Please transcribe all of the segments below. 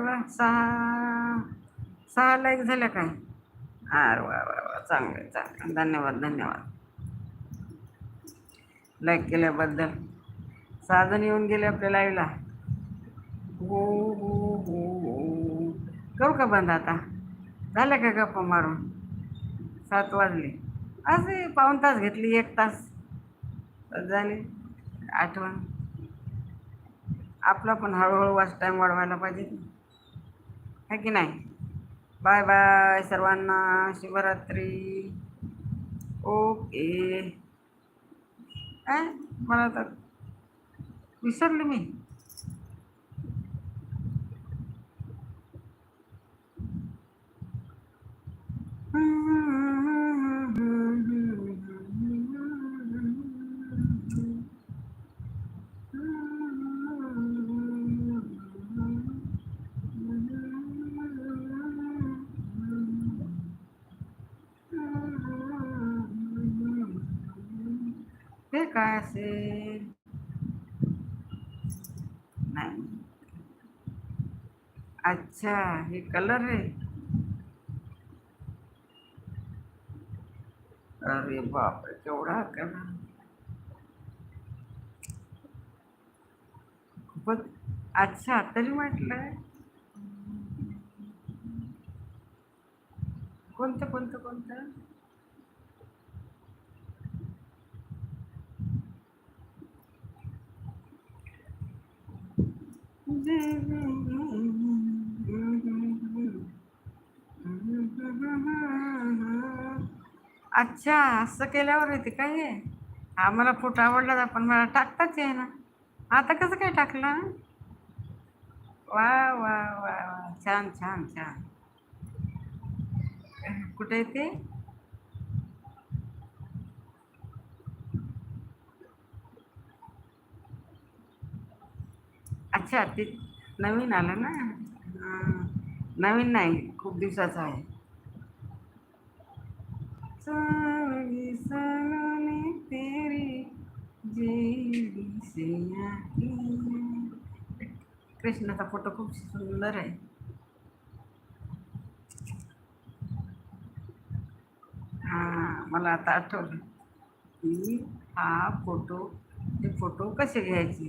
वा सहा सहा लाईक झाल्या काय? अरे वा वा वा चांगलं आहे, चांगलं धन्यवाद धन्यवाद. लाईक केल्याबद्दल. सहा जण येऊन गेले आपल्या लाईव्हला हो हो हो हो. करू का बंद आता? झालं का गप्पा मारून? सात वाजले. असे पाऊन तास घेतली एक तास. झाले. आठवण. आपला पण हळूहळू वाच टाईम वाढवायला पाहिजे. है की नाही? बाय बाय सर्वांना. शिवरात्री. ओके. काय मला तर विसरले मी. काय असेल नाही अच्छा हे कलर आहे अरे बापरे केवढा कलर खूपच अच्छा तरी म्हटलं कोणतं कोणतं कोणतं अच्छा असं केल्यावर येते काय हे? हा मला फोटो आवडला पण मला टाकताच आहे ना. आता कसं काय टाकलं? वा वा वा वा. छान छान छान. कुठे येते अच्छा ते नवीन आलं ना? हां. नवीन नाही खूप दिवसाचं आहे. तेरी कृष्णाचा फोटो खूप सुंदर आहे. हां मला आता आठवलं की हा फोटो ते फोटो कसे घ्यायचे?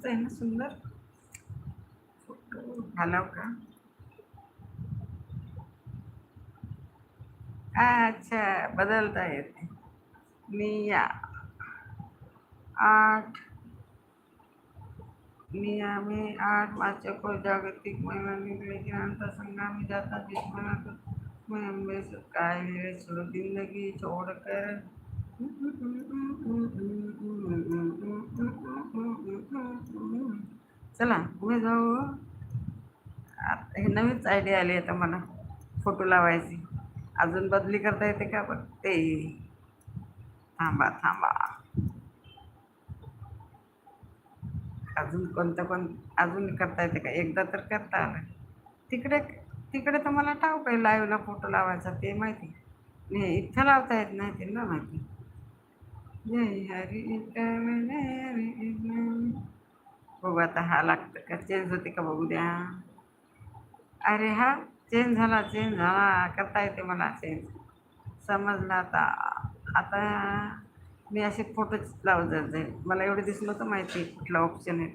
मस्त आहे ना सुंदर. फोटो घालाव का? अच्छा बदलता येते. मी या. आठ. मिया में आठ मार्च को जागतिक महिला निकले के अंतर संग्राम में जाता जिस मना तो मैं अम्बे से काय मेरे छोड़ जिंदगी छोड़कर चला पुढे जाऊ. आता हे नवीनच आयडिया आली आता मला फोटो लावायची. अजून बदली करता येते का बघ ते. थांबा थांबा. अजून कोणतं कोण अजून करता येते का? एकदा तर करता आलं. तिकडे तिकडे तर मला ठाऊक आहे लाईव्हला फोटो लावायचा ते माहिती. नाही इथं लावता येत नाही ते ना माहिती. जय हरी हरी बघू आता हा लागतं का? चेंज होते का बघू द्या. अरे हा चेंज झाला चेंज झाला. करता येते मला चेंज समजलं आता. आता मी असे फोटोच लावत जात. जाईल मला एवढं दिसलं होतं माहिती आहे कुठला ऑप्शन आहे.